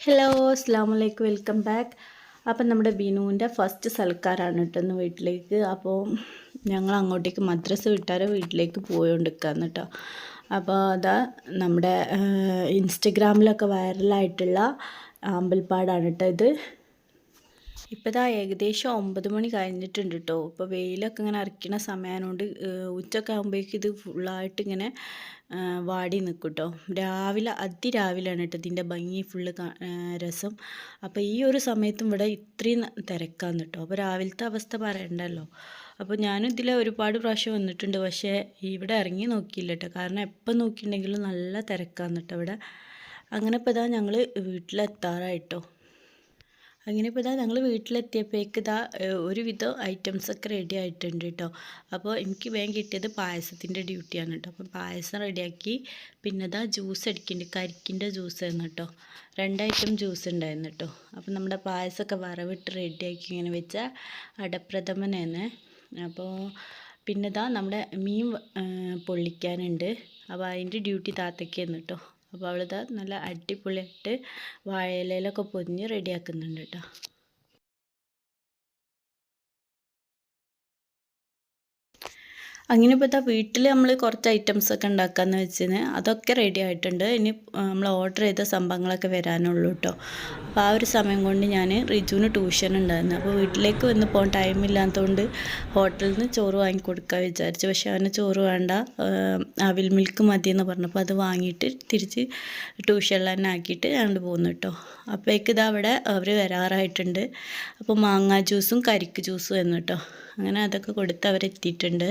Hello അസ്സാം വലൈക്കും welcome back അപ്പം നമ്മുടെ ബിനുവിന്റെ ഫസ്റ്റ് സൽക്കാരാണ് കേട്ടോ വീട്ടിലേക്ക്. അപ്പോൾ ഞങ്ങൾ അങ്ങോട്ടേക്ക് മദ്രസ വിട്ടാരോ വീട്ടിലേക്ക് പോയോണ്ടിരിക്കുകയാണ് കേട്ടോ. അപ്പോൾ അതാ നമ്മുടെ ഇൻസ്റ്റഗ്രാമിലൊക്കെ വൈറലായിട്ടുള്ള ആമ്പൽപ്പാടാണ് കേട്ടോ ഇത്. ഇപ്പോൾ ഇതാ ഏകദേശം ഒമ്പത് മണി കഴിഞ്ഞിട്ടുണ്ട് കേട്ടോ ഇപ്പോൾ വെയിലൊക്കെ ഇങ്ങനെ അരയ്ക്കണ സമയമായതുകൊണ്ട് ഉച്ചയൊക്കെ ആകുമ്പോഴേക്കും ഇത് ഫുള്ളായിട്ട് ഇങ്ങനെ വാടി നിൽക്കും കേട്ടോ രാവിലെ അതിരാവിലെയാണ് കേട്ടോ ഇതിന്റെ ഭംഗി ഫുള്ള് രസം. അപ്പോൾ ഈ ഒരു സമയത്തും ഇവിടെ ഇത്രയും തിരക്കാന്ന് കേട്ടോ അപ്പോൾ രാവിലത്തെ അവസ്ഥ പറയണ്ടല്ലോ. അപ്പോൾ ഞാനും ഇതിൽ ഒരുപാട് പ്രാവശ്യം വന്നിട്ടുണ്ട്. പക്ഷേ ഇവിടെ ഇറങ്ങി നോക്കിയില്ല കേട്ടോ കാരണം എപ്പം നോക്കിയിട്ടുണ്ടെങ്കിലും നല്ല തിരക്കാന്ന് കേട്ടോ ഇവിടെ. അങ്ങനെ ഇപ്പോൾ ഇതാ ഞങ്ങൾ വീട്ടിലെത്താറായിട്ടോ. അങ്ങനെ ഇപ്പോൾ ഇതാ ഞങ്ങൾ വീട്ടിലെത്തിയപ്പോഴേക്ക് ഇതാ ഒരുവിധം ഐറ്റംസൊക്കെ റെഡി ആയിട്ടുണ്ട് കേട്ടോ അപ്പോൾ എനിക്ക് വേഗം കിട്ടിയത് പായസത്തിന്റെ ഡ്യൂട്ടിയാണ് കേട്ടോ അപ്പം പായസം റെഡിയാക്കി പിന്നെ ഇതാ ജ്യൂസ് അടിക്കുന്നുണ്ട് കരിക്കിന്റെ ജ്യൂസ് ആയിരുന്നു കേട്ടോ രണ്ട് ഐറ്റം ജ്യൂസ് ഉണ്ടായിരുന്നു കേട്ടോ അപ്പം നമ്മുടെ പായസമൊക്കെ വറവിട്ട് റെഡിയാക്കി ഇങ്ങനെ വെച്ച അടപ്രഥമനാണ്. അപ്പോൾ പിന്നെ ഇതാ നമ്മുടെ മീൻ പൊള്ളിക്കാനുണ്ട്. അപ്പോൾ അതിന്റെ ഡ്യൂട്ടി താത്തയ്ക്കായിരുന്നു കേട്ടോ അപ്പോൾ അവളിത് നല്ല അടിപൊളിയായിട്ട് വാഴയിലയിലൊക്കെ പൊതിഞ്ഞ് റെഡിയാക്കുന്നുണ്ട് കേട്ടോ അങ്ങനെ ഇപ്പോൾ ഇതാ വീട്ടിൽ നമ്മൾ കുറച്ച് ഐറ്റംസ് ഒക്കെ ഉണ്ടാക്കാമെന്ന് വെച്ചിന് അതൊക്കെ റെഡി ആയിട്ടുണ്ട്. ഇനി നമ്മൾ ഓർഡർ ചെയ്ത സംഭവങ്ങളൊക്കെ വരാനുള്ളൂ കേട്ടോ അപ്പോൾ ആ ഒരു സമയം കൊണ്ട് ഞാൻ റിജുവിന് ട്യൂഷൻ ഉണ്ടായിരുന്നു. അപ്പോൾ വീട്ടിലേക്ക് വന്ന് പോകാൻ ടൈമില്ലാത്തതുകൊണ്ട് ഹോട്ടലിൽ നിന്ന് ചോറ് വാങ്ങിക്കൊടുക്കാൻ വിചാരിച്ചു. പക്ഷേ അവന് ചോറ് വേണ്ട അവിൽ മിൽക്ക് മതി എന്ന് പറഞ്ഞപ്പോൾ അത് വാങ്ങിയിട്ട് തിരിച്ച് ട്യൂഷനിൽ തന്നെ ആക്കിയിട്ട് ഞങ്ങൾ പോകുന്നു കേട്ടോ അപ്പോഴേക്ക് ഇത് അവിടെ അവർ വരാറായിട്ടുണ്ട്. അപ്പോൾ മാങ്ങാ ജ്യൂസും കരിക്ക് ജ്യൂസും എന്ന് കേട്ടോ അങ്ങനെ അതൊക്കെ കൊടുത്ത് അവരെത്തിയിട്ടുണ്ട്.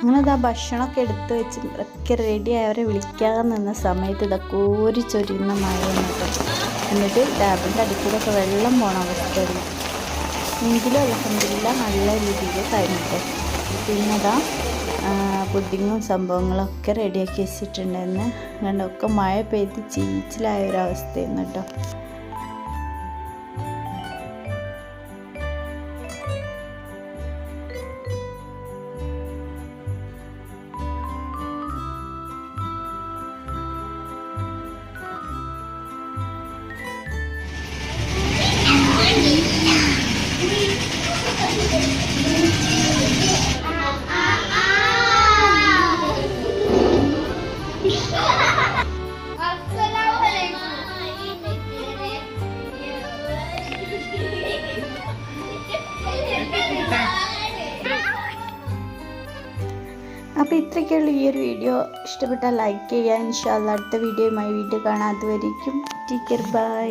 അങ്ങനെ ഇതാ ഭക്ഷണമൊക്കെ എടുത്ത് വെച്ച് ഒക്കെ റെഡി ആയവരെ വിളിക്കാൻ നിന്ന സമയത്ത് ഇതാ കോരി ചൊരിയുന്ന മഴ വന്നിട്ട് എന്നിട്ട് ടാബിന്റെ അടുക്കൂടൊക്കെ വെള്ളം പോണ അവസ്ഥയായിരുന്നു. എങ്കിലും അലഹമില്ല നല്ല രീതിയിൽ കഴിഞ്ഞിട്ട് പിന്നെ ഇതാ പുഡിങ്ങും സംഭവങ്ങളൊക്കെ റെഡിയാക്കി വെച്ചിട്ടുണ്ടായിരുന്നു അതുകൊണ്ടൊക്കെ മഴ പെയ്ത് ചീച്ചിലായ കേട്ടോ. അപ്പോൾ ഇത്രയ്ക്കുള്ള ഈ ഒരു വീഡിയോ ഇഷ്ടപ്പെട്ടാൽ ലൈക്ക് ചെയ്യുക. ഇൻഷാല്ല അടുത്ത വീഡിയോയുമായി വീഡിയോ കാണാം. അതുവരേക്കും ടീക്കർ ബൈ